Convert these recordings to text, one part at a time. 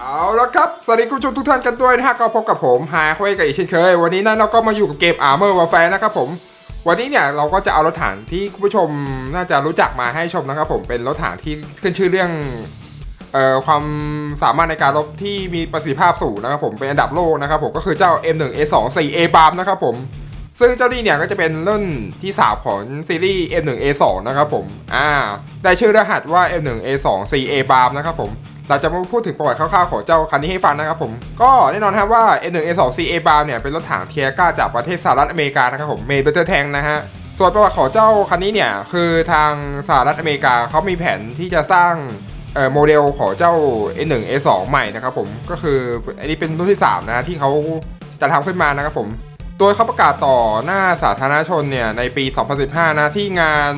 เอาละครับ สวัสดีคุณผู้ชมทุกท่านกันด้วยนะฮะก็พบกับผมฮาคุยกับอีกเช่นเคย วันนี้นะเราก็มาอยู่กับเกม Armor Warfare นะครับผม วันนี้เนี่ยเราก็จะเอารถถังที่คุณผู้ชมน่าจะรู้จักมาให้ชมนะครับผม เป็นรถถังที่ขึ้นชื่อเรื่องเอ่อความสามารถในการรบที่มีประสิทธิภาพสูงนะครับผม เป็นอันดับโลกนะครับผมก็คือเจ้า M1 A2 4 A b a r m นะครับผม ซึ่งเจ้านี่เนี่ยก็จะเป็นรุ่นที่สามของซีรีส์ M1 A2 นะครับผม อ่า ได้ชื่อรหัสว่า M1 A2 4A b a r m นะครับผม เราจะมาพูดถึงประวัติคร่าวๆของเจ้าคันนี้ให้ฟังนะครับผม ก็แน่นอนครับว่า M1 A2 4A b a r m เนี่ยเป็นรถถังเทียก้าจากประเทศสหรัฐอเมริกานะครับผมเมย์เบอร์แทงนะฮะส่วนประวัติของเจ้าคันนี้เนี่ยคือทางสหรัฐอเมริกาเขามีแผนที่จะสร้างโมเดลของเจ้า A1 A2 ใหม่นะครับผมก็คืออันนี้เป็นรุ่นที่3นะที่เขาจะทำขึ้นมานะครับผมโดยเขาประกาศต่อหน้าสาธารณชนเนี่ยในปี 2015 นะที่งาน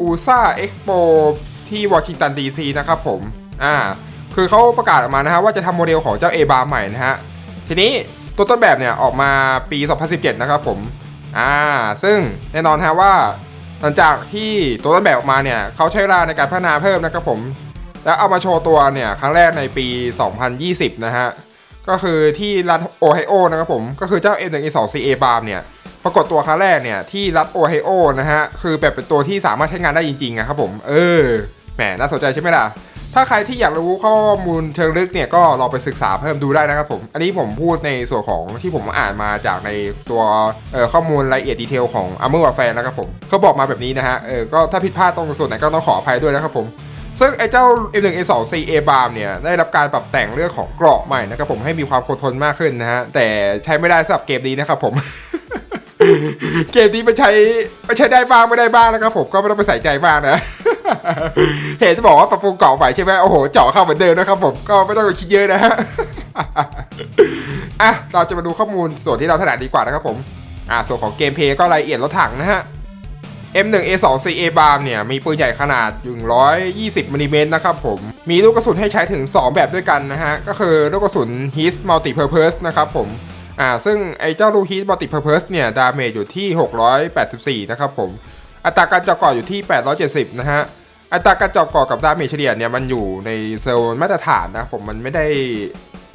อูซ่าเอ็กซ์โป ที่วอชิงตันดีซีนะครับผมอ่าคือเขาประกาศออกมานะฮะว่าจะทำโมเดลของเจ้า A บาใหม่นะฮะทีนี้ตัวต้นแบบเนี่ยออกมาปี 2017 นะครับผมอ่าซึ่งแน่นอนฮะว่า หลังจากที่ตัวต้นแบบออกมาเนี่ยเขาใช้เวลาในการพัฒนาเพิ่มนะครับผม แล้วเอามาโชว์ตัวเนี่ยครั้งแรกในปี 2020 นะฮะก็คือที่รัฐโอไฮโอนะครับผม ก็คือเจ้า M1A2CA b a r m เนี่ย ปรากฏตัวครั้งแรกเนี่ยที่รัฐโอไฮโอนะฮะคือแบบเป็นตัวที่สามารถใช้งานได้จริงๆนะครับผม เออแหมน่าสนใจใช่ไหมล่ะถ้าใครที่อยากรู้ข้อมูลเชิงลึกเนี่ยก็ลองไปศึกษาเพิ่มดูได้นะครับผม อันนี้ผมพูดในส่วนของที่ผมอ่านมาจากในตัวข้อมูลรายละเอียดดีเทลของ Armor Warfare นะครับผมเขาบอกมาแบบนี้นะฮะเออก็ถ้าผิดพลาดตรงส่วนไหนก็ต้องขออภัยด้วยนะครับผม ซึ่งไอ้เจ้า M1A2CA b a r m เนี่ยได้รับการปรับแต่งเรื่องของเกราะใหม่นะครับผมให้มีความคงทนมากขึ้นนะฮะแต่ใช้ไม่ได้สำหรับเกมนี้นะครับผม เกมนี้มันใช้มันใช้ได้บ้างไม่ได้บ้างนะครับผมก็ไม่ต้องไปใส่ใจมากนะ เห็นจะบอกว่าปรับปรุงเกาะใหม่ใช่ไหมโอ้โหเจาะเข้าเหมือนเดิมนะครับผมก็ไม่ต้องไปคิดเยอะนะฮะอะเราจะมาดูข้อมูลส่วนที่เราถนัดดีกว่านะครับผมอะส่วนของเกมเพย์ก็รายละเอียดรถถังนะฮะ M1A2CA b a r m เนี่ยมีปืนใหญ่ขนาด 120มิลลิเมตรนะครับผม มีลูกกระสุนให้ใช้ถึง 2 แบบด้วยกันนะฮะ ก็คือลูกกระสุน HIS Multipurpose นะครับผม อ่าซึ่งไอ้เจ้าลูก HIS Multipurpose เนี่ยดาเมจอยู่ที่ 684 นะครับผม อัตราการเจาะกาะอยู่ที่ 870 นะฮะ อัตราการเจาะกาะกับดาเมจเฉลี่ยเนี่ยมันอยู่ในโซนมาตรฐานนะผมมันไม่ได้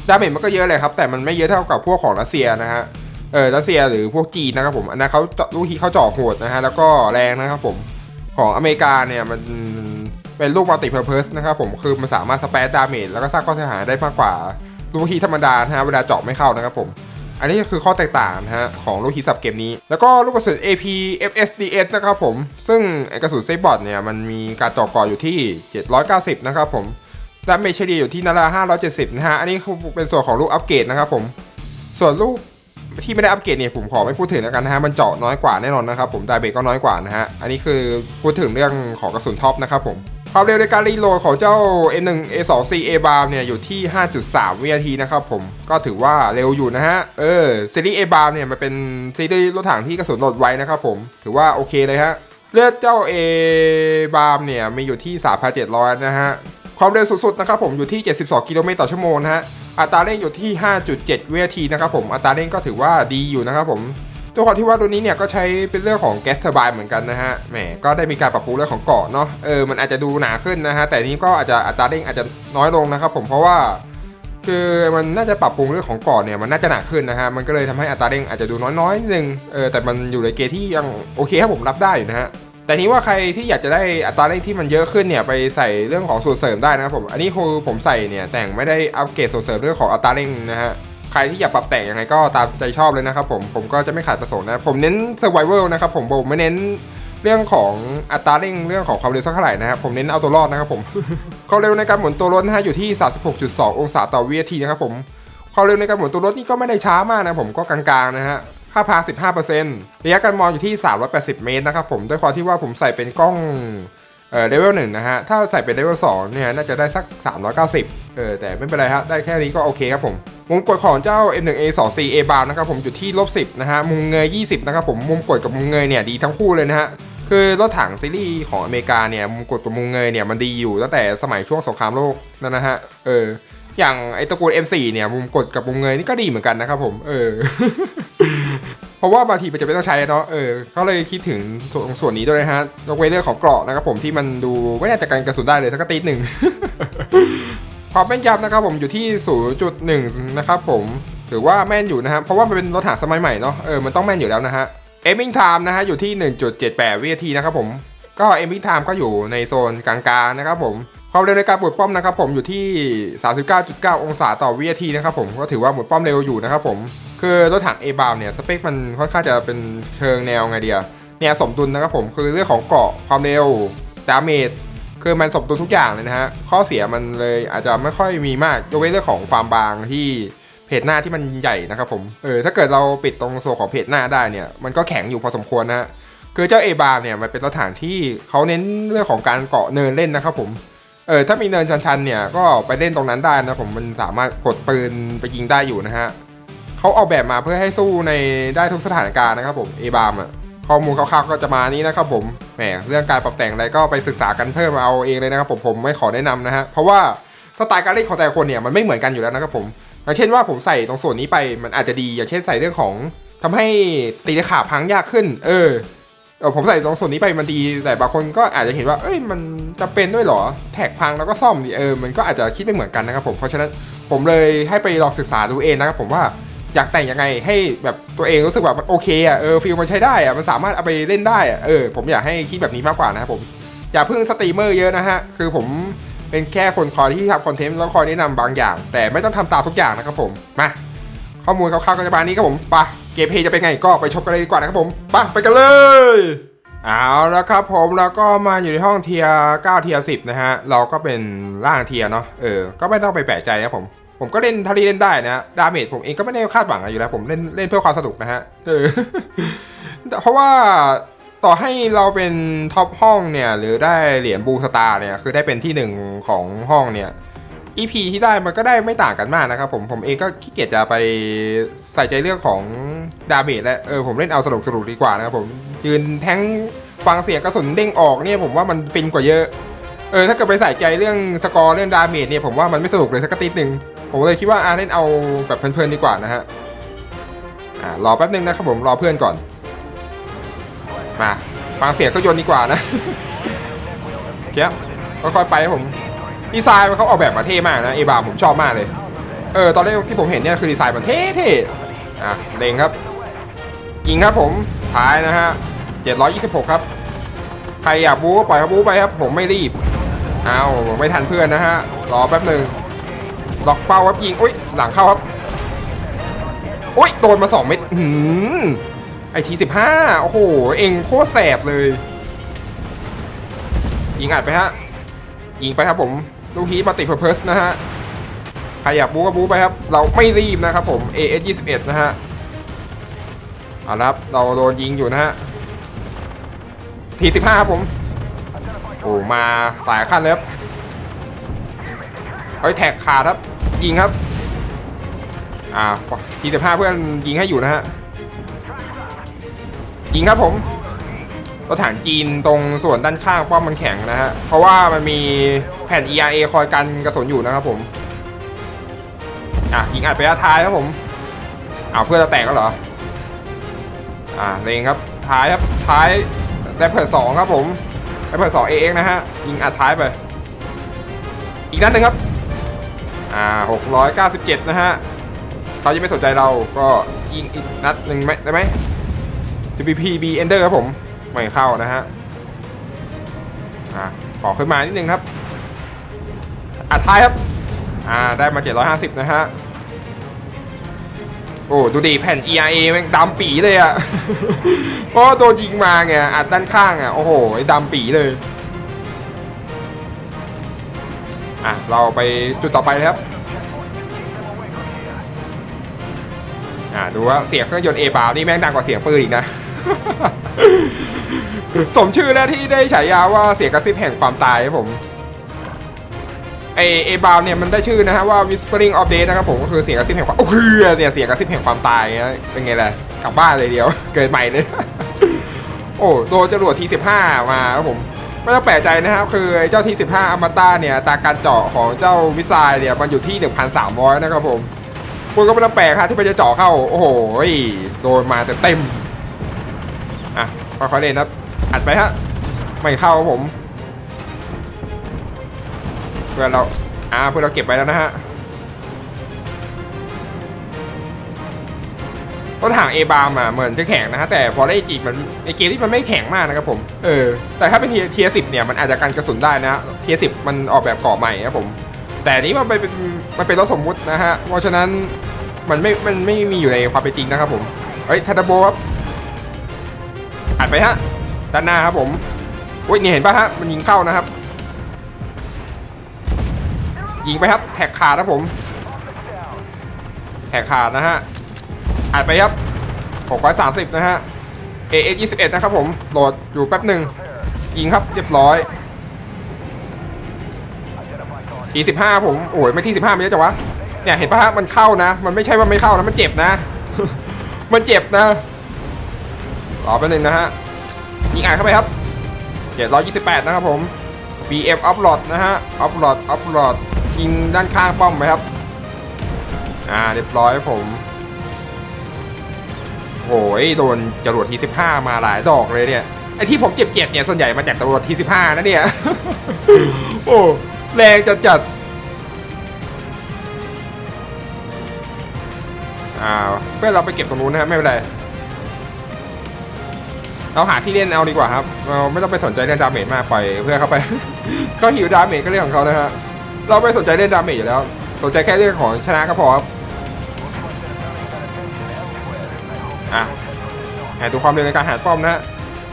ดาเมจมันก็เยอะเลยครับ แต่มันไม่เยอะเท่ากับพวกของรัสเซียนะฮะเออรัสเซียหรือพวกจีนนะครับผมอันนั้นเขาเจาะลูกฮิตเขาเจาะโหดนะฮะแล้วก็แรงนะครับผมของอเมริกาเนี่ยมันเป็นลูกมัลติเพอร์เพสนะครับผมคือมันสามารถสเปซดาเมจแล้วก็สร้างความเสียหายได้มากกว่าลูกฮิตธรรมดานะฮะเวลาเจาะไม่เข้านะครับผม อันนี้ก็คือข้อแตกต่างนะฮะของลูกฮิสับเกมนี้ แล้วก็ลูกกระสุน AP FSDS นะครับผม ซึ่งกระสุนเซบอทเนี่ยมันมีการเจาะก่ออยู่ที่ 790 นะครับผมดาเมจเฉลี่ยอยู่ที่นารา570 นะฮะ อันนี้คือเป็นส่วนของลูกอัปเกรดนะครับผม ส่วนลูกที่ไม่ได้อัปเกรดเนี่ยผมขอไม่พูดถึงแล้วกันนะฮะ มันเจาะน้อยกว่าแน่นอนนะครับผม ดาเมจก็น้อยกว่านะฮะ อันนี้คือพูดถึงเรื่องของกระสุนท็อปนะครับผม ความเร็วในการรีโหลดของเจ้า M1 A2C A bar เนี่ยอยู่ที่ 5.3 วินาทีนะครับผมก็ถือว่าเร็วอยู่นะฮะ เออซีรีส์ A bar เนี่ยมันเป็นซีรีส์รถถังที่กระสุนโหลดไวนะครับผมถือว่าโอเคเลยฮะ เลือดเจ้า A bar เนี่ยมีอยู่ที่ 3,700 นะฮะ ความเร็วสุดๆนะครับผมอยู่ที่ 72 กิโลเมตรต่อชั่วโมงนะฮะอัตราเร่งอยู่ที่ 5.7 วินาทีนะครับผมอัตราเร่งก็ถือว่าดีอยู่นะครับผม ตัวขอที่ว่าตัวนี้เนี่ยก็ใช้เป็นเรื่องของแก๊สเทอร์ไบน์เหมือนกันนะฮะ แหม ก็ได้มีการปรับปรุงเรื่องของเกาะเนาะ เออ มันอาจจะดูหนาขึ้นนะฮะ แต่นี้ก็อาจจะอัตราเร่งอาจจะน้อยลงนะครับผม เพราะว่า คือมันน่าจะปรับปรุงเรื่องของเกาะเนี่ยมันน่าจะหนักขึ้นนะฮะ มันก็เลยทำให้อัตราเร่งอาจจะดูน้อยๆนิดนึง เออ แต่มันอยู่ในเกณฑ์ที่ยังโอเคครับผมรับได้อยู่นะฮะแต่ทีนี้ว่าใครที่อยากจะได้อัตราเร่งที่มันเยอะขึ้นเนี่ยไปใส่เรื่องของส่วนเสริมได้นะครับผม อันนี้คือผมใส่เนี่ยแต่งไม่ได้อัปเกรดส่วนเสริมเรื่องของอัตราเร่งนะฮะ ใครที่อยากปรับแต่งยังไงก็ตามใจชอบเลยนะครับผมผมก็จะไม่ขาดประสงค์นะผมเน้น survival นะครับผมผมไม่เน้นเรื่องของอัตราเร่งเรื่องของความเร็วสักเท่าไหร่นะครับผมเน้นเอาตัวรอดนะครับผมความเร็วในการหมุนตัวรถนะฮะอยู่ที่ 36.2 องศาต่อวินาทีนะครับผมความเร็วในการหมุนตัวรถนี่ก็ไม่ได้ช้ามากนะผมก็กลางๆนะฮะค่าพา15%ระยะการมองอยู่ที่ 380 เมตรนะครับผมด้วยความที่ว่าผมใส่เป็นกล้องเอ่อเลเวลหนึ่งนะฮะถ้าใส่เป็นเลเวลสองเนี่ยน่าจะได้สัก 390 ออแต่ไม่เป็นไรฮะได้แค่นี้ก็โอเคครับผมมุมกดของเจ้า M1A2C A bar นะครับผมอยู่ที่ลบ10นะฮะมุมเงย 20นะครับผมมุมกดกับมุมเงยเนี่ยดีทั้งคู่เลยนะฮะคือรถถังซีรีส์ของอเมริกาเนี่ยมุมกดกับมุมเงยเนี่ยมันดีอยู่ตั้งแต่สมัยช่วงสงครามโลกนั่นนะฮะเอออย่างไอตระกูล M4 เนี่ยมุมกดกับมุมเงยนี่ก็ดีเหมือนกันนะครับผมเออเพราะว่าบางทีมันจะไม่ต้องใช้เนาะ เออ เขาเลยคิดถึงส่วนวนนี้ด้วยนะฮะยกเว้นเรื่องของเกราะนะครับผมที่มันดูไม่น่าจะกันกระสุนได้เลยสักติดหนึ่ง ความแม่นยำนะครับผมอยู่ที่ 0.1 นะครับผมถือว่าแม่นอยู่นะครับเพราะว่ามันเป็นรถถังสมัยใหม่เนาะเออมันต้องแม่นอยู่แล้วนะฮะ aiming time นะฮะอยู่ที่ 1.78 วินาทีนะครับผมก็ aiming time ก็อยู่ในโซนกลางๆนะครับผมความเร็วในการปลดป้อมนะครับผมอยู่ที่ 39.9 องศาต่อวินาทีนะครับผมก็ถือว่าหมุนป้อมเร็วอยู่นะครับผมคือรถถัง a b a m เนี่ยสเปคมันค่อนข้างจะเป็นเชิงแนวไงเดียแนวสมดุลนะครับผมคือเรื่องของเกาะความเร็วดาเมจ คือมันสมดุลทุกอย่างเลยนะฮะ ข้อเสียมันเลยอาจจะไม่ค่อยมีมากยกเว้นเรื่องของความบางที่เพจหน้าที่มันใหญ่นะครับผม เออถ้าเกิดเราปิดตรงส่ของเพจหน้าได้เนี่ย มันก็แข็งอยู่พอสมควรนะฮะ คือเจ้าเอบาเนี่ยมันเป็นรถถังที่เขาเน้นเรื่องของการเกาะเนินเล่นนะครับผม เออถ้ามีเนินชันๆเนี่ยก็ไปเล่นตรงนั้นได้นะผมมันสามารถกดปืนไปยิงได้อยู่นะฮะเขาออกแบบมาเพื่อให้สู้ในได้ทุกสถานการณ์นะครับผมเอบามอะ ข้อมูลคร่าวๆก็จะมานี้นะครับผมแหมเรื่องการปรับแต่งอะไรก็ไปศึกษากันเพิ่มเอาเองเลยนะครับผมผมไม่ขอแนะนำนะฮะเพราะว่าสไตล์การเล่นของแต่ละคนเนี่ยมันไม่เหมือนกันอยู่แล้วนะครับผมอย่างเช่นว่าผมใส่ตรงส่วนนี้ไปมันอาจจะดีอย่างเช่นใส่เรื่องของทำให้ตีตะขาบพังยากขึ้น เออเออผมใส่ตรงส่วนนี้ไปมันดีแต่บางคนก็อาจจะเห็นว่า เอ้ยมันจะเป็นด้วยเหรอแท็กพังแล้วก็ซ่อมดิเออมันก็อาจจะคิดไม่เหมือนกันนะครับผมเพราะฉะนั้นผมเลยให้ไปลองศึกษาดูเองนะครับผมว่า อยากแต่งยังไงให้แบบตัวเองรู้สึกแบบโอเคอะเออฟิลมันใช้ได้อะมันสามารถเอาไปเล่นได้อะเออผมอยากให้คิดแบบนี้มากกว่านะครับผมอย่าเพิ่งสตรีมเมอร์เยอะนะฮะคือผมเป็นแค่คนคอยที่ทำคอนเทนต์แล้วคอยแนะนำบางอย่าง แต่ไม่ต้องทำตามทุกอย่างนะครับผมมาข้อมูลคร่าวๆก็จะประมาณนี้ครับผมไปะเกมเพย์จะเป็นไงก็ไปชมกันเลยดีกว่านะครับผมไปะไปกันเลยเอาแล้วครับผมแล้วก็มาอยู่ในห้องเทียร์9เทียร์10 นะฮะ เราก็เป็นร่างเทียร์เนาะเออ ก็ไม่ต้องไปแปลกใจนะผม ผมก็เล่นทารีเล่นได้นะดาเมจผมเองก็ไม่ได้คาดหวังอะไรอยู่แล้วผมเล่นเล่นเพื่อความสนุกนะฮะเออเพราะว่าต่อให้เราเป็นท็อปห้องเนี่ยหรือได้เหรียญบูสตาร์เนี่ยคือได้เป็นที่หนึ่งของห้องเนี่ย EP ที่ได้มันก็ได้ไม่ต่างกันมากนะครับผมผมเองก็ขี้เกียจจะไปใส่ใจเรื่องของดาเมจและเออผมเล่นเอาสนุกสนุกดีกว่านะครับผมยืนแทงฟังเสียงกระสุนเด้งออกเนี่ยผมว่ามันฟินกว่าเยอะ เออถ้าเกิดไปใส่ใจเรื่องสกอร์เรื่องดาเมจเนี่ยผมว่ามันไม่สนุกเลยสักติดหนึ่ง ผมเลยคิดว่าอ่าเล่นเอาแบบเพลินๆดีกว่านะฮะอ่ารอแป๊บนึงนะครับผมรอเพื่อนก่อน มาฟังเสียงเครื่องยนดีกว่านะเกี้ยค่อยๆไปผมดีไซน์มันเขาออกแบบมาเท่มากนะเอบาผมชอบมากเลย เออตอนแรกที่ผมเห็นเนี่ยคือดีไซน์มันเท่ๆอะเล็งครับยิงครับผมท้ายนะฮะ726 ครับ ใครอยากบู๊ก็ปล่อยเขาบู๊ไปครับ ผมไม่รีบ เอาไม่ทันเพื่อนนะฮะ รอแป๊บหนึ่ง ล็อกเป้าครับยิงอุ้ยหลังเข้าครับอุ้ยโดนมา2เม็ดหืมไอทีสิบห้าโอ้โห เองโคตรแสบเลย ยิงอัดไปฮะ ยิงไปครับผม ลูกฮีมาติเพอร์เพสนะฮะใครอยากบู๊ก็บู๊ไปครับ เราไม่รีบนะครับผม AS 21นะฮะเอาละครับ เราโดนยิงอยู่นะฮะทีสิบห้าครับผม โอ้มาสายขั้นเลยครับ เอ้ยแท็กขาดครับ ยิงครับ อ่าทีสิบห้าเพื่อนยิงให้อยู่นะฮะ ยิงครับผมรถถังจีนตรงส่วนด้านข้างป้อมมันแข็งนะฮะ เพราะว่ามันมีแผ่น ERA คอยกันกระสุนอยู่นะครับผม อะยิงอัดไประยะท้ายครับผมเอาวเพื่อจะแตกแล้วเหรอ อ่าเลงครับท้ายครับท้ายได้เปิดสองครับผมได้เปิดสองเอ็กนะฮะยิงอัดท้ายไป อีกนัดหนึ่งครับ อ่าหกร้อยเก้าสิบเจ็ดนะฮะเขายังไม่สนใจเราก็ยิงอีกนัดหนึ่งไหมได้ไหม WP B Ender ครับผม ไม่เข้านะฮะอ่าขอขึ้นมานิดนึงครับอัดท้ายครับ อ่า ได้มา 750 นะฮะ โอ้ ดูดิ แผ่น ERA แม่งดำปีเลยอะเพราะว่าโดนยิงมาไง อัดด้านข้างอะโอ้โห ไอ้ดำปีเลย อะเราไปจุดต่อไปเลยครับอะดูว่าเสียงเครื่องยนต์เอบานี่แม่งดังกว่าเสียงปืนอีกนะ สมชื่อแล้วที่ได้ฉายาว่าเสียงกระซิบแห่งความตายครับผมไอเอบาวเนี่ยมันได้ชื่อนะฮะว่า whispering of death นะครับผมก็คือเสียงกระซิบแห่งความโอ้คือเนี่ยเสียงกระซิบแห่งความตายนะเป็นไงล่ะกลับบ้านเลยเดียว เกิดใหม่เลย โอ้โดนจรวดที15มาครับผม ไม่ต้องแปลกใจนะครับ คือเจ้าที15อมตะเนี่ยตาการเจาะของเจ้ามิไซล์เนี่ยมันอยู่ที่ 1,300 นะครับผมคุณก็ไม่ต้องแปลกครับที่มันจะเจาะเข้า โอ้โหโดนมาเต็มๆอะค่อยๆเล่นครับอัดไปฮะไม่เข้าครับผม เพื่อนเราอ่าเพื่อนเราเก็บไปแล้วนะฮะ ต้นหางเอบามอะเหมือนจะแข็งนะฮะแต่พอได้จริงมันในเกมที่มันไม่แข็งมากนะครับผมเออแต่ถ้าเป็นเทียสิบเนี่ยมันอาจจะกันกระสุนได้นะเทียสิบมันออกแบบเกาะใหม่ครับผม แต่นี้มันเป็นมันเป็นรถสมมุตินะฮะเพราะฉะนั้นมันไม่มันไม่มีอยู่ในความเป็นจริงนะครับผมเฮ้ยทันโบครับอัดไปฮะด้านหน้าครับผมอุ้ยนี่เห็นปะฮะมันยิงเข้านะครับ ยิงไปครับแท็กขาดครับผมแท็กขาดนะฮะ อัดไปครับ 630 นะฮะ AS 21นะครับผม โหลดอยู่แป๊บหนึ่ง ยิงครับเรียบร้อยทีสิบห้าผม โอ้ยไม่ที่สิบห้ามันเยอะจังวะ เนี่ยเห็นปะฮะมันเข้านะ มันไม่ใช่ว่าไม่เข้านะ มันเจ็บนะ มันเจ็บนะ รอแป๊บนึงนะฮะ ยิงอ่านเข้าไปครับเจ็ดร้อยยี่สิบแปดนะครับผม BF upload นะฮะ upload upload ยิงด้านข้างป้อมไปครับ อ่าเรียบร้อยผม โอ้ยโดนจรวดทีสิบห้ามาหลายดอกเลยเนี่ยไอที่ผมเจ็บๆเนี่ยส่วนใหญ่มาจากจรวดทีสิบห้านะเนี่ย โอ้แรงจัดจัดอ่าเพื่อนเราไปเก็บตรงนู้นนะไม่เป็นไรเราหาที่เล่นเอาดีกว่าครับเราไม่ต้องไปสนใจเรื่องดาเมจมากปล่อยเพื่อเข้าไป เขาหิวดาเมจก็เรื่องของเขานะฮะเราไม่สนใจเรื่องดาเมจอยู่แล้ว สนใจแค่เรื่องของชนะก็พอครับ แอบดูความเร็วในการหาป้อมนะฮะ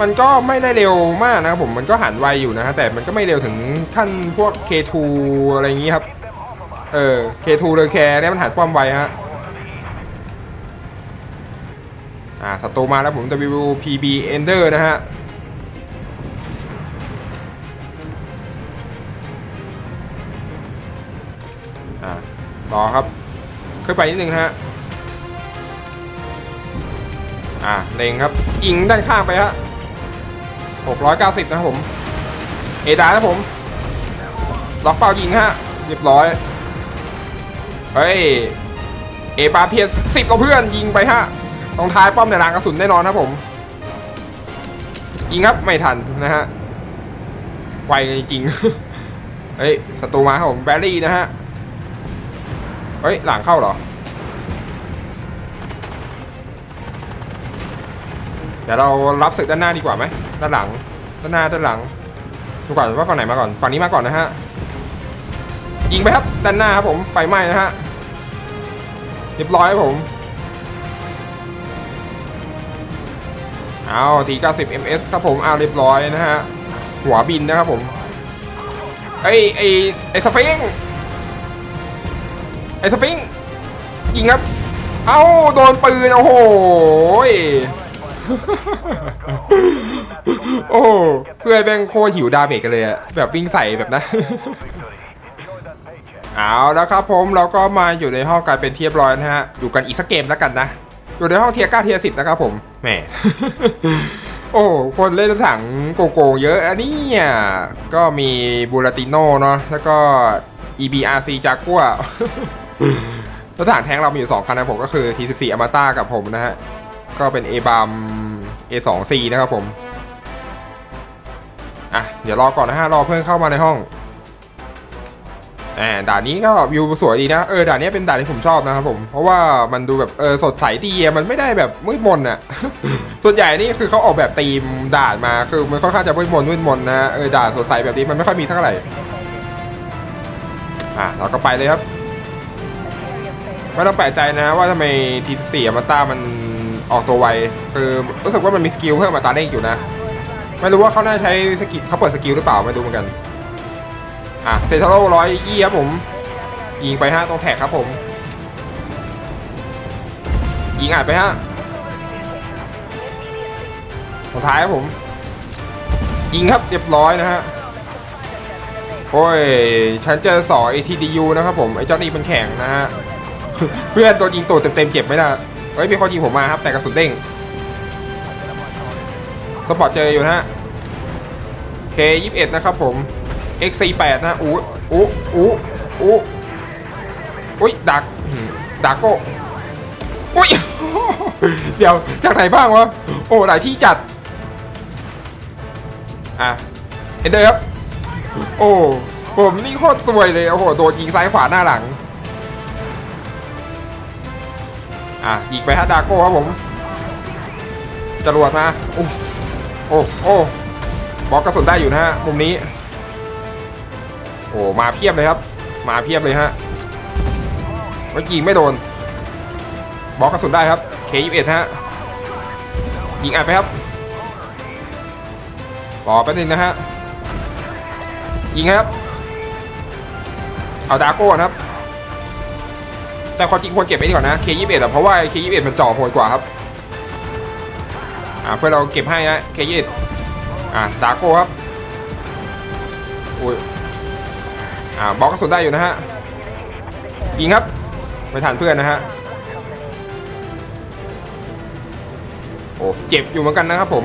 มันก็ไม่ได้เร็วมากนะครับผมมันก็หันไวอยู่นะฮะแต่มันก็ไม่เร็วถึงขั้นพวก K2 อะไรอย่างงี้ครับเออ K2 เลยแคร์เนี่ยมันหันป้อมไวฮะอ่าศัตรูมาแล้วผม WPB Ender นะฮะอ่ารอครับขึ้นไปนิดนึงฮะ อ่าเล็งครับยิงด้านข้างไปฮะ690 นะครับผม เอดาครับผมล็อกเป้ายิงฮะเรียบร้อย เฮ้ย เอบาเทียสิบกับเพื่อนยิงไปฮะตรงท้ายป้อมในรางกระสุนแน่นอนครับผม ยิงครับไม่ทันนะฮะ ไวจริงเฮ้ยศัตรูมาครับผมแบรี่นะฮะ เฮ้ย หลังเข้าเหรอ เดี๋ยวเรารับศึกด้านหน้าดีกว่าไหมด้านหลัง ด้านหน้าด้านหลังดูก่อนว่าฝั่งไหนมาก่อนฝั่งนี้มาก่อนนะฮะยิงไปครับด้านหน้าครับผมไฟไหม้นะฮะเรียบร้อยครับผมเอาที90 ms ครับผมเอาเรียบร้อยนะฮะหัวบินนะครับผมไอไอไอสฟิงไอสฟิงยิงครับ เอ้าโดนปืนโอ้โหย โอ้เพื่อนแม่งโคตรหิวดาเมจกันเลยอะแบบวิ่งใส่แบบนั้นเอาแล้วครับผมเราก็มาอยู่ในห้องกลายเป็นเทียบร้อยนะฮะอยู่กันอีกสักเกมแล้วกันนะอยู่ในห้องเทียร์ก้าเทียร์สิบนะครับผมแหมโอ้คนเล่นถังโกโก้เยอะอันนี้อะก็มีบูราติโนเนาะแล้วก็ EBRC จากกัวรถถังแท้งเรามีอยู่2คันนะผมก็คือ T14 อมต a กับผมนะฮะ ก็เป็น A b a m A2C นะครับผม อะ เดี๋ยวรอก่อนนะฮะ รอเพื่อนเข้ามาในห้องอ่าด่านนี้ก็วิวสวยดีนะ เออ ด่านนี้เป็นด่านที่ผมชอบนะครับผม เพราะว่ามันดูแบบ เออ สดใสดีมันไม่ได้แบบมืดมนอะส่วนใหญ่นี่คือเขาออกแบบธีมด่านมา คือมันค่อนข้างจะมืดมนมืดมนนะ เออ ด่านสดใสแบบนี้มันไม่ค่อยมีสักเท่าไหร่ อะ เราก็ไปเลยครับ ไม่ต้องแปลกใจนะว่าทำไม T14 อมาตะมัน ออกตัวไวคือรู้สึกว่ามันมีสกิลเพิ่มมาตาเด้งอยู่นะ ไม่รู้ว่าเขาน่าใช้สกิลเขาเปิดสกิลหรือเปล่าม่รู้เหมือนกัน อะเซนทรัลร้อยยี่ครับผมยิงไปฮะตรงแท็กครับผมยิงอัดไปฮะสุดท้ายครับผม ยิงครับเรียบร้อยนะฮะ โอ้ย ฉันเจอสอ ATDU นะครับผม ไอ้เจ้านี่มันแข็งนะฮะ เพื่อนตัวยิงตัวเต็มๆเจ็บไหมนะ เฮ้ยมีคนยิงผมมาครับ แต่กระสุนเด้งสปอร์ตเจออยู่นะฮะ K21 นะครับผม X48 นะอู้อู้อู้อู้อุ้ยดักดักโก้อุ้ยเดี๋ยวจากไหนบ้างวะ โอ้หลายที่จัด อะเอ็นเดอร์ครับ โอ้ ผมนี่โคตรซวยเลย โอ้โห โดนยิงซ้ายขวาหน้าหลัง อะยิงไปฮะดาโก้ครับผมจรวดมาโอ้โอ้โอ้บล็อกกระสุนได้อยู่นะฮะมุมนี้ โอ้มาเพียบเลยครับ มาเพียบเลยฮะไม่ยิงไม่โดนบล็อกกระสุนได้ครับ K21 ฮะยิงอัดไปครับรอแป๊บนึงนะฮะยิงครับ เอาดาโก้นะครับ แต่ความจริงควรเก็บไว้ดีกว่อนนะ K21 อะเพราะว่า K21 มันจ่อโหดกว่าครับ อ่าเพื่อเราเก็บให้นะ K21 อ่าดาโก้ครับอุ้ยอ่าบล็อกกระสุนได้อยู่นะฮะยิงครับไม่ทันเพื่อนนะฮะโอ้เจ็บอยู่เหมือนกันนะครับผม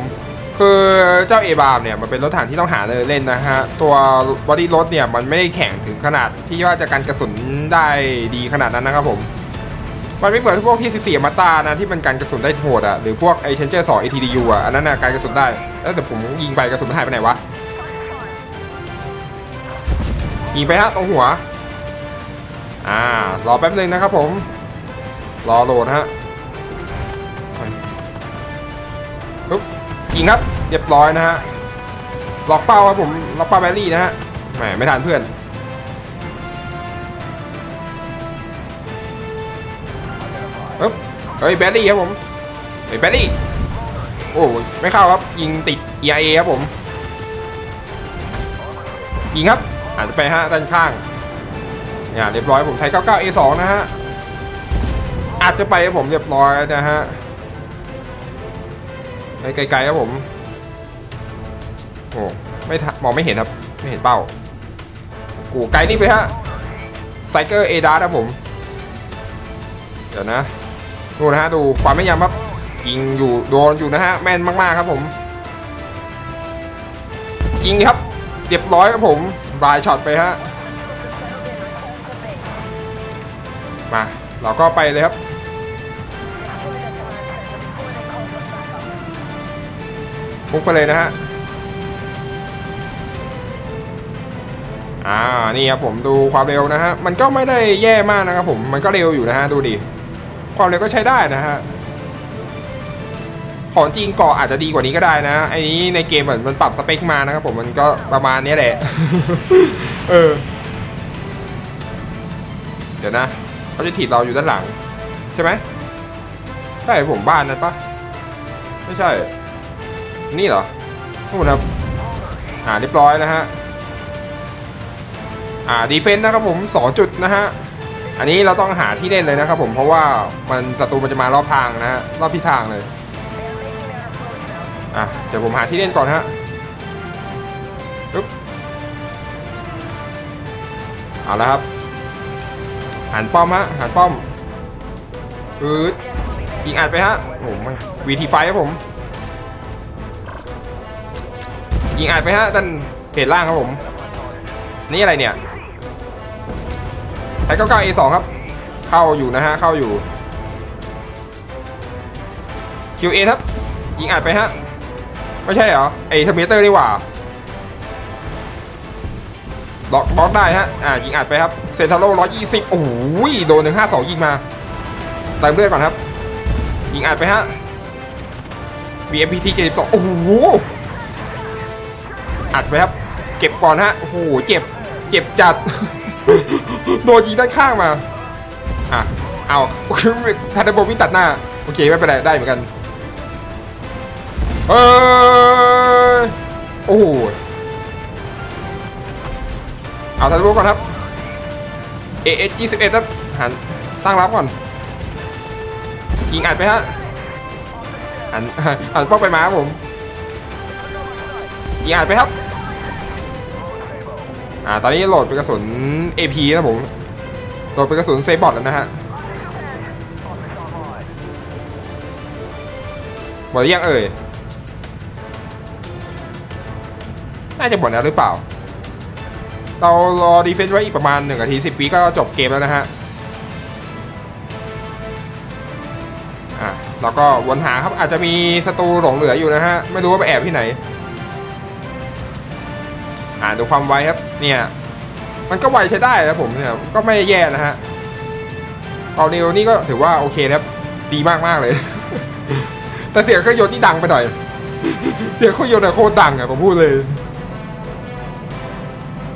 คือเจ้าเอบามเนี่ยมันเป็นรถถังที่ต้องหาเลยเล่นนะฮะ ตัวบอดี้รถเนี่ยมันไม่ได้แข็งถึงขนาดที่ว่าจะกันกระสุนได้ดีขนาดนั้นนะครับผม มันไม่เหมือนพวกที่14มาตานะที่มันกันกระสุนได้โหดอะหรือพวกไอเชนเจอร์2 ATDU อะอันนั้นนะกันกระสุนได้แล้วแต่ผมยิงไปกระสุนมันหายไปไหนวะยิงไปฮะตรงหัว อ่ารอแป๊บนึงนะครับผม รอโหลดฮะ ยิงครับเรียบร้อยนะฮะล็อกเป้าครับผมล็อกเป้าแบลลี่นะฮะแหมไม่ทันเพื่อนปึ๊บเฮ้ยแบลลี่ครับผมเฮ้ยแบลลี่โอ้ไม่เข้าครับยิงติด EIA ครับผมยิงครับอาจจะไปฮะด้านข้างเนี่ยเรียบร้อยผมไทย 99 A2 นะฮะอาจจะไปครับผมเรียบร้อยนะฮะ ไปไกลๆครับผม โอ้ไม่มองไม่เห็นครับ ไม่เห็นเป้า กูไกลนี่ไปฮะสไตรเกอร์เอดาครับผม เดี๋ยวนะดูนะฮะดูความไม่ยำครับยิงอยู่โดนอยู่นะฮะแม่นมากๆครับผมยิงครับเรียบร้อยครับผมบายช็อตไปฮะมาเราก็ไปเลยครับ พุ่งไปเลยนะฮะอ่านี่ครับผมดูความเร็วนะฮะมันก็ไม่ได้แย่มากนะครับผมมันก็เร็วอยู่นะฮะดูดิความเร็วก็ใช้ได้นะฮะของจริงเกาะอาจจะดีกว่านี้ก็ได้นะไอ้นี้ในเกมเหมือนมันปรับสเปคมานะครับผมมันก็ประมาณนี้แหละ เออ เดี๋ยวนะเขาจะถีบเราอยู่ด้านหลัง ใช่ไหมใช่ผมบ้านนั้นปะไม่ใช่ นี่เหรอนู่นครับ อ่าเรียบร้อยนะฮะ อ่าดีเฟนต์นะครับผม2จุดนะฮะ อันนี้เราต้องหาที่เล่นเลยนะครับผมเพราะว่ามันศัตรูมันจะมารอบทางนะฮะรอบทิศทางเลยอะเดี๋ยวผมหาที่เล่นก่อนฮะปึ๊บเอาละครับหันป้อมฮะหันป้อมปืดยิงอัดไปฮะโอ้โหวีทีไฟครับผม ยิงอัดไปฮะด้านเพจล่างครับผม นี่อะไรเนี่ยไทย99 A2 ครับ เข้าอยู่นะฮะ เข้าอยู่ QA ครับ ยิงอัดไปฮะ ไม่ใช่เหรอ ไอเทอร์มิเตอร์ดีกว่าบล็อกบล็อกได้ฮะ อ่า ยิงอัดไปครับ เซนทาโร่120โอ้โหโดนหนึ่งห้าสองยิงมาเติมเลือดก่อนครับ ยิงอัดไปฮะ BMPT 72โอ้โห อัดไปครับ เก็บก่อนฮะโอ้โหเจ็บเจ็บจัด โดนยิงด้านข้างมาอะเอาทันเดอร์โบวิ่งตัดหน้า โอเคไม่เป็นไรได้เหมือนกันเออโอ้โหเอาทันเดอร์โบก่อนครับ AS 21ครับหันตั้งรับก่อนยิงอัดไปฮะหันหันป้องไปมาครับผมยิงอัดไปครับ อ่าตอนนี้โหลดเป็นกระสุน AP นะผมโหลดเป็นกระสุนเซบอทแล้วนะฮะหมดยังเอ่ยน่าจะหมดแล้วหรือเปล่า เรารอดีเฟนซ์ไว้อีกประมาณ1นาที10วิก็จบเกมแล้วนะฮะอะแล้วก็วนหาครับอาจจะมีศัตรูหลงเหลืออยู่นะฮะ ไม่รู้ว่าไปแอบที่ไหน อ่าดูความไวครับเนี่ยมันก็ไวใช้ได้นะผมเนี่ยก็ไม่แย่นะฮะเอาเร็วนี่ก็ถือว่าโอเคครับดีมากมากเลย แต่เสียงเครื่องยนต์นี่ดังไปหน่อยเสียงเครื่องยนต์อะโคตรดังอะผมพูดเลย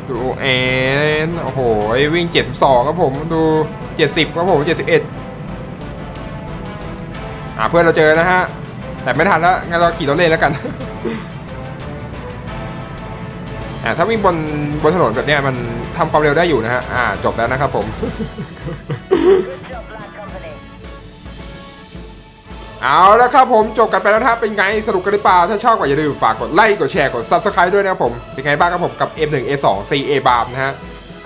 ดูแอนโอ้โหวิ่ง 72ครับผมดู 70ครับผม 71อ่าเพื่อนเราเจอนะฮะ แต่ไม่ทันแล้วงั้นเราขี่รถเล่นแล้วกัน อ่าถ้าวิ่งบนบนถนนแบบเนี้ยมันทำความเร็วได้อยู่นะฮะอ่าจบแล้วนะครับผม Good job, Black Company. เอาแล้วครับผมจบกันไปแล้วนะครับเป็นไงสรุปกันหรือเปล่า ถ้าชอบก็อย่าลืมฝากกดไลค์กดแชร์กด Subscribe ด้วยนะครับผม เป็นไงบ้างครับผมกับ M1 A2 CA b a r m นะฮะ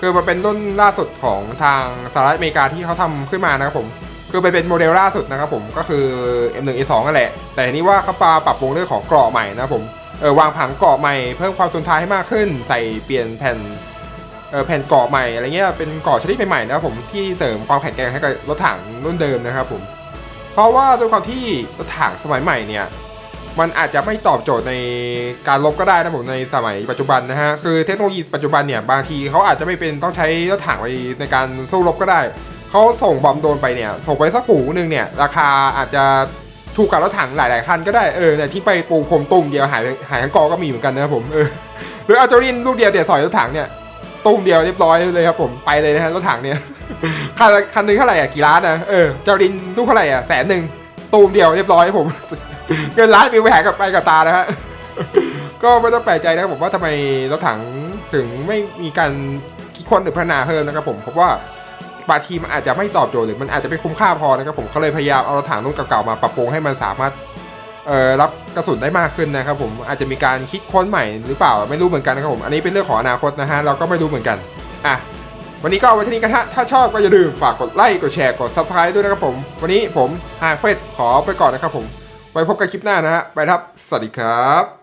คือมันเป็นรุ่นล่าสุดของทางสหรัฐอเมริกาที่เขาทำขึ้นมานะครับผม คือไปเป็นโมเดลล่าสุดนะครับผมก็คือ M1 A2 นั่นแหละ แต่ทีนี้ว่าเขาปาปรับปรุงเรื่องของเกราะใหม่นะผมเออวางผังเกราะใหม่เพิ่มความทนทานให้มากขึ้น ใส่เปลี่ยนแผ่นเออแผ่นเกราะใหม่อะไรเงี้ยเป็นเกราะชนิดใหม่ๆนะครับผมที่เสริมความแข็งแกร่งให้กับรถถังรุ่นเดิมนะครับผมเพราะว่าด้วยความที่รถถังสมัยใหม่เนี่ยมันอาจจะไม่ตอบโจทย์ในการลบก็ได้นะผมในสมัยปัจจุบันนะฮะคือเทคโนโลยีปัจจุบันเนี่ยบางทีเขาอาจจะไม่เป็นต้องใช้รถถังไปในการสู้รบก็ได้ เขาส่งบอมโดนไปเนี่ย ส่งไปสักฝูงหนึ่งเนี่ย ราคาอาจจะถูกกับรถถังหลาย ๆ คันก็ได้เออเนี่ยที่ไปปูพรมตุ่มเดียวหายหายทั้งกอก็มีเหมือนกันนะครับผมเออหรือเอาจารินลูกเดียวเดี๋ยวสอยรถถังเนี่ยตุ่มเดียวเรียบร้อยเลยครับผมไปเลยนะฮะรถถังเนี่ยคันคันหนึงเท่าไหร่อะกี่ล้านอะเออเจ้าดินลูกเท่าไหร่อะแสนหนึ่งตูมเดียวเรียบร้อยผมเงินล้านปิวไปหายกับไปกับตานะฮะก็ไม่ต้องแปลกใจนะครับผมว่าทำไมรถถังถึงไม่มีการคิดค้นหรือพัฒนาเพิ่มนะครับผมเพราะว่า บางทีมันอาจจะไม่ตอบโจทย์หรือมันอาจจะไม่คุ้มค่าพอนะครับผมเขาเลยพยายามเอารถถังรุ่นเก่าๆมาปรับปรุงให้มันสามารถรับกระสุนได้มากขึ้นนะครับผมอาจจะมีการคิดค้นใหม่หรือเปล่าไม่รู้เหมือนกันนะครับผมอันนี้เป็นเรื่องของอนาคตนะฮะเราก็ไม่รู้เหมือนกันอะวันนี้ก็เอาไว้ที่นี้กันฮะถ้าชอบก็อย่าลืมฝากกดไลค์กดแชร์กด Subscribe ด้วยนะครับผม วันนี้ผมหางเพชรขอไปก่อนนะครับผมไว้พบกันคลิปหน้านะฮะไปครับ สวัสดีครับ